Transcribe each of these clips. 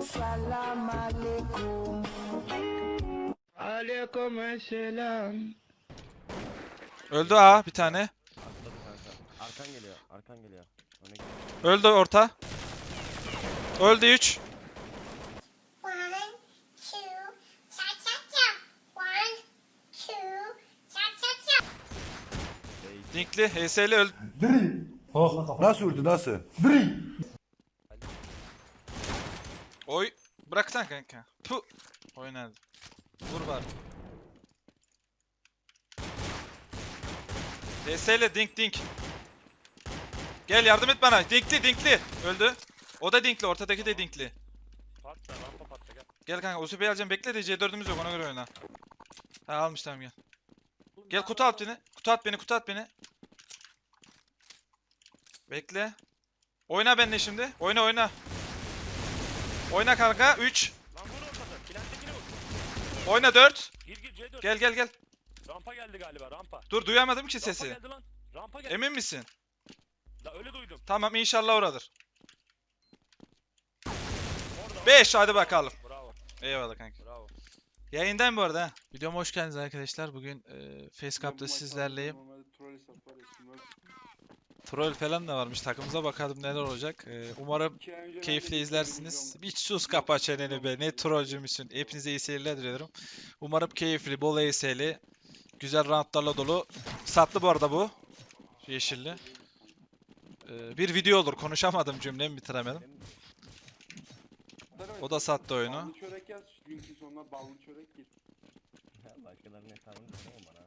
Salam alaikum. Alaikum selam. Öldü A bir tane. Atladı kanka. Arkan geliyor. Arkan geliyor. Öne git. Öldü orta. Öldü 3. One, two, cha cha cha. One, two, cha cha cha. Bey. Dinkli HS'li öldü. Nasıl vurdu nasıl? Oy. Bıraksana kanka. Pu. Oynadı. Vur var. HS'li dink dink. Gel yardım et bana. Dinkli dinkli. Öldü. O da dinkli. Ortadaki de dinkli. Patla rampa patla gel. Gel kanka USB'yi alacağım. Bekle de C4'ümüz yok ona göre oyna. Ha almış tamam gel. Gel kutu at beni. Kutu at beni, kutu at beni. Bekle. Oyna benimle şimdi. Oyna oyna. Oyna kanka. 3. Lan vur ortada. Planttekini vur. Oyna 4. Gir gir C4. Gel gel gel. Rampa geldi galiba rampa. Dur duyamadım ki Rampa sesi. geldi lan. Rampa geldi. Emin misin? La öyle duydum. Tamam inşallah oradır. Orada. 5 hadi bakalım. Bravo. Eyvallah kanka. Bravo. Yayındayım bu arada. Videoma hoş geldiniz arkadaşlar. Bugün e, Facecup'ta sizlerleyim. Troll falan da varmış. Takımıza bakalım neler olacak. E, umarım keyifle izlersiniz. Bir sus kapa çeneni be. Ne trollcü müsün? Hepinize iyi seyirler diliyorum. Umarım keyifli, bol ES'li, güzel roundlarla dolu. Satlı bu arada bu. Yeşilli. E, bir video olur. Konuşamadım cümlemi bitiremedim. O da sattı oyunu. Ballı çörek yaz. Dünkü sonuna ballı çörek gir. Başkalarının hesabını tutamam bana.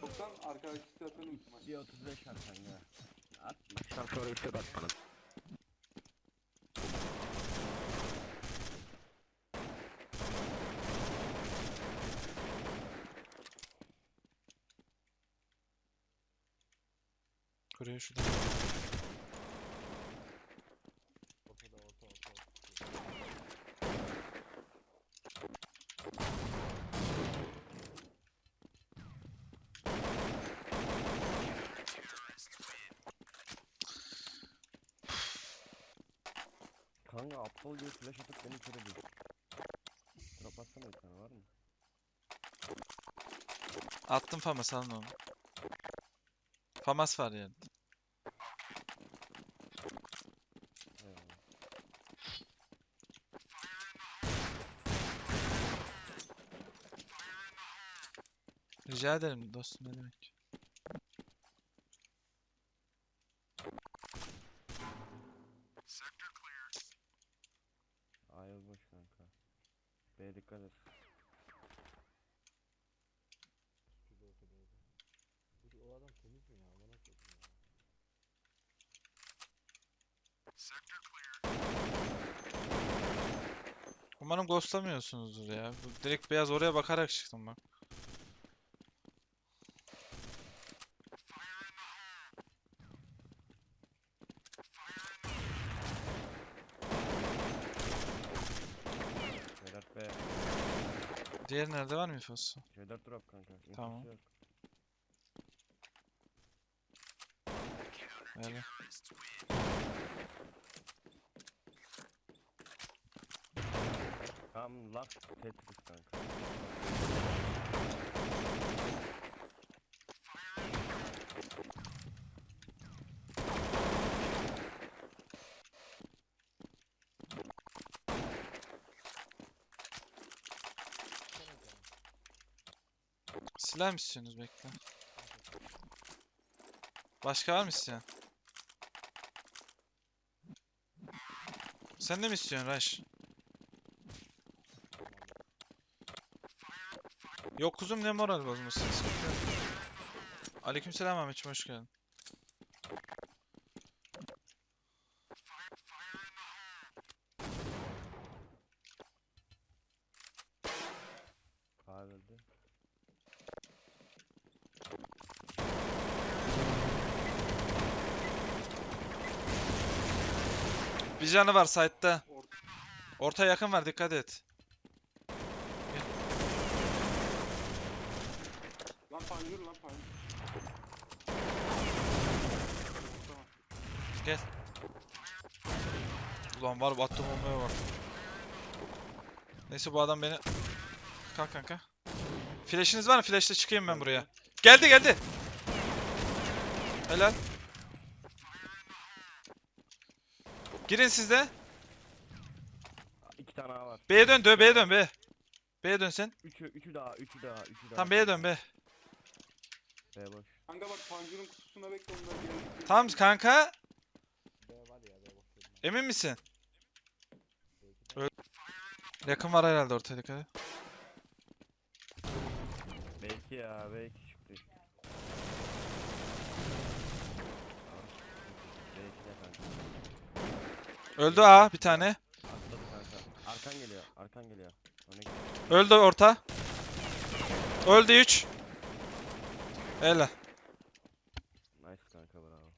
Çoktan arkadaş istiyorsanız Bir 35 arkan ya. At. Baştan sonra bir şey at bana. Buraya şurada. Kanka aptal gibi flash atıp beni ediyor. Drop atsana bir tane var mı? Attım Famas alın onu. Famas var yani. Rica ederim dostum ne demek. A'ya boş kanka. B'ye dikkat et. Umarım ghostlamıyorsunuzdur ya. Bu direkt beyaz oraya bakarak çıktım bak. C4 B. Diğer nerede var mı infosu? C4 drop kanka. infosu Tamam. yok. Öyle. Tam laf Tetris kanka. Silah mı istiyorsunuz bekle. Başka var mı isteyen? Sen de mi istiyorsun Raş? Yok kuzum ne moral bozması. Aleykümselam Ahmetciğim hoş geldin. Kahve Bir canı var site'da. Orta yakın var dikkat et. Lan. Tamam. Ulan var attım olmaya bak. Neyse bu adam beni... Kalk kanka. Flash'iniz var mı? Flash'la çıkayım ben buraya. Geldi geldi. Helal. Girin siz de. İki tane A var. B'ye dön, dön, B'ye dön, B. B'ye dön sen. Üçü, üçü daha, üçü daha, üçü daha. Tamam B'ye dön, B. B boş. Kanka bak Tanju'nun kutusuna bekle onlar gelecek. Tamam kanka. B var ya, B boş. Emin misin? Öl- Yakın var herhalde ortaya dikkat et. B2 ya, B2 Öldü A bir tane. Atladı kanka. Arkan geliyor, arkan geliyor. Öne. Öldü orta. Öldü 3. Helal. Nice kanka bravo.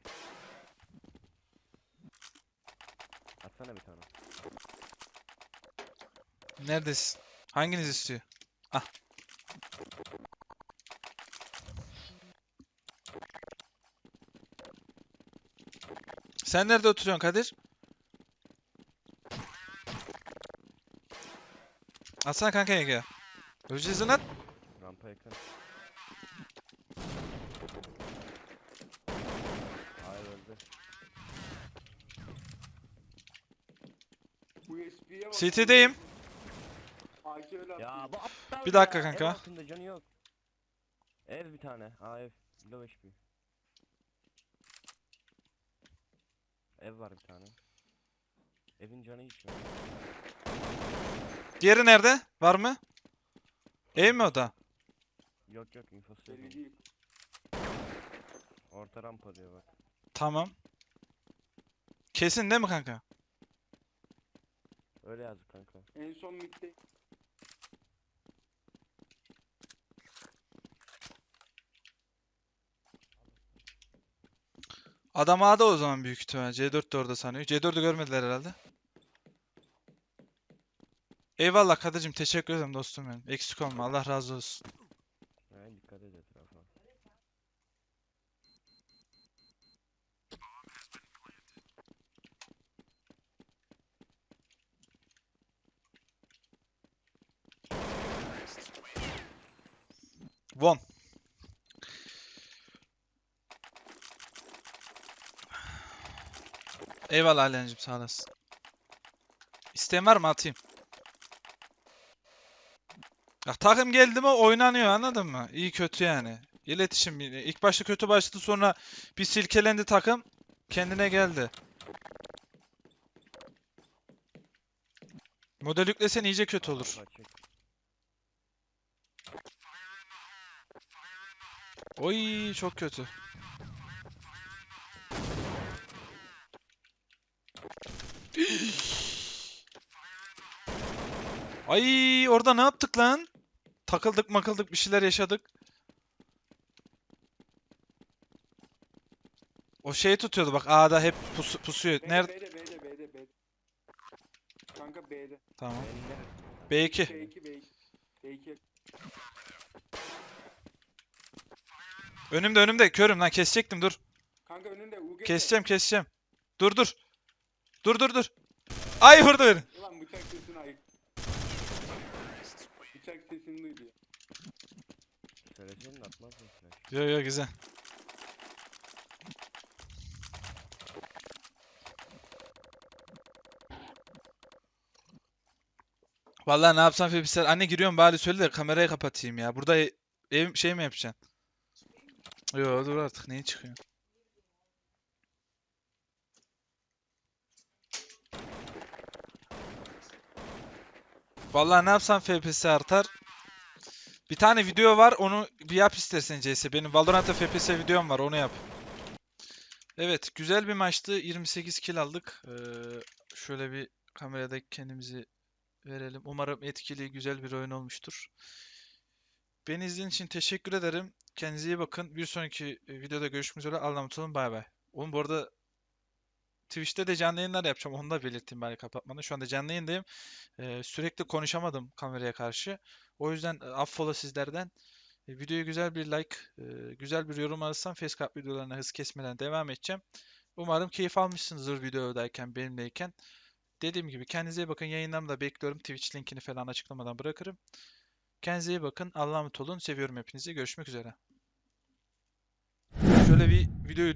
Atsana bir tane. Neredesin? Hanginiz istiyor? Ah. Sen nerede oturuyorsun Kadir? Atsana kanka Ege. Öleceğiz lan. Rampa yakın. Hayır öldü. USB'ye bak. CT'deyim. AK öyle Ya bu aptal Bir dakika ya. kanka. Ev altında canı yok. Ev bir tane. Aa ev. Low HP. Ev var bir tane. Evin canı hiç yok. Diğeri nerede? Var mı? Ev mi o da? Yok yok infosu yok. Orta rampa diyor bak. Tamam. Kesin değil mi kanka? Öyle yazdı kanka. En son midde. Adam A'da o zaman büyük ihtimal. C4 de orada sanıyor. C4'ü görmediler herhalde. Eyvallah Kadir'cim teşekkür ederim dostum benim. Eksik olma Allah razı olsun. Yani dikkat et etrafa. Von. Eyvallah Ali'cim sağ olasın. İsteyen var mı atayım? Ya takım geldi mi oynanıyor anladın mı? İyi kötü yani. İletişim. İlk başta kötü başladı sonra bir silkelendi takım. Kendine geldi. Model yüklesen iyice kötü olur. Oy çok kötü. Ay orada ne yaptık lan? Takıldık makıldık bir şeyler yaşadık. O şeyi tutuyordu bak A'da hep pusu, pusuyor. B'de, Nerede? B'de B'de B'de B'de. Kanka B'de. Tamam. Elinde. B2. B2 B2. B2. Önümde önümde körüm lan kesecektim dur. Kanka önünde UG. Keseceğim keseceğim. Dur dur. Dur dur dur. Ay vurdu beni. Söyleseydin atmazdın flash. Yo yo güzel. Vallahi ne yapsam Febisel. Anne giriyorum bari söyle de kamerayı kapatayım ya. Burada e- ev şey mi yapacaksın? Yo dur artık neyi çıkıyor? Vallahi ne yapsam FPS artar. Bir tane video var onu bir yap istersen CS. Benim Valorant'ta FPS videom var onu yap. Evet güzel bir maçtı. 28 kill aldık. Ee, şöyle bir kamerada kendimizi verelim. Umarım etkili güzel bir oyun olmuştur. Beni izlediğiniz için teşekkür ederim. Kendinize iyi bakın. Bir sonraki e, videoda görüşmek üzere. Allah'a emanet olun. Bay bay. Oğlum bu arada Twitch'te de canlı yayınlar yapacağım. Onu da belirteyim bari kapatmadan. Şu anda canlı yayındayım. Ee, sürekli konuşamadım kameraya karşı. O yüzden e, affola sizlerden. E, videoya güzel bir like, e, güzel bir yorum alırsam Facecap videolarına hız kesmeden devam edeceğim. Umarım keyif almışsınızdır videodayken, benimleyken. Dediğim gibi kendinize iyi bakın. Yayınlarımı da bekliyorum. Twitch linkini falan açıklamadan bırakırım. Kendinize iyi bakın. Allah'a emanet olun. Seviyorum hepinizi. Görüşmek üzere. Şöyle bir videoyu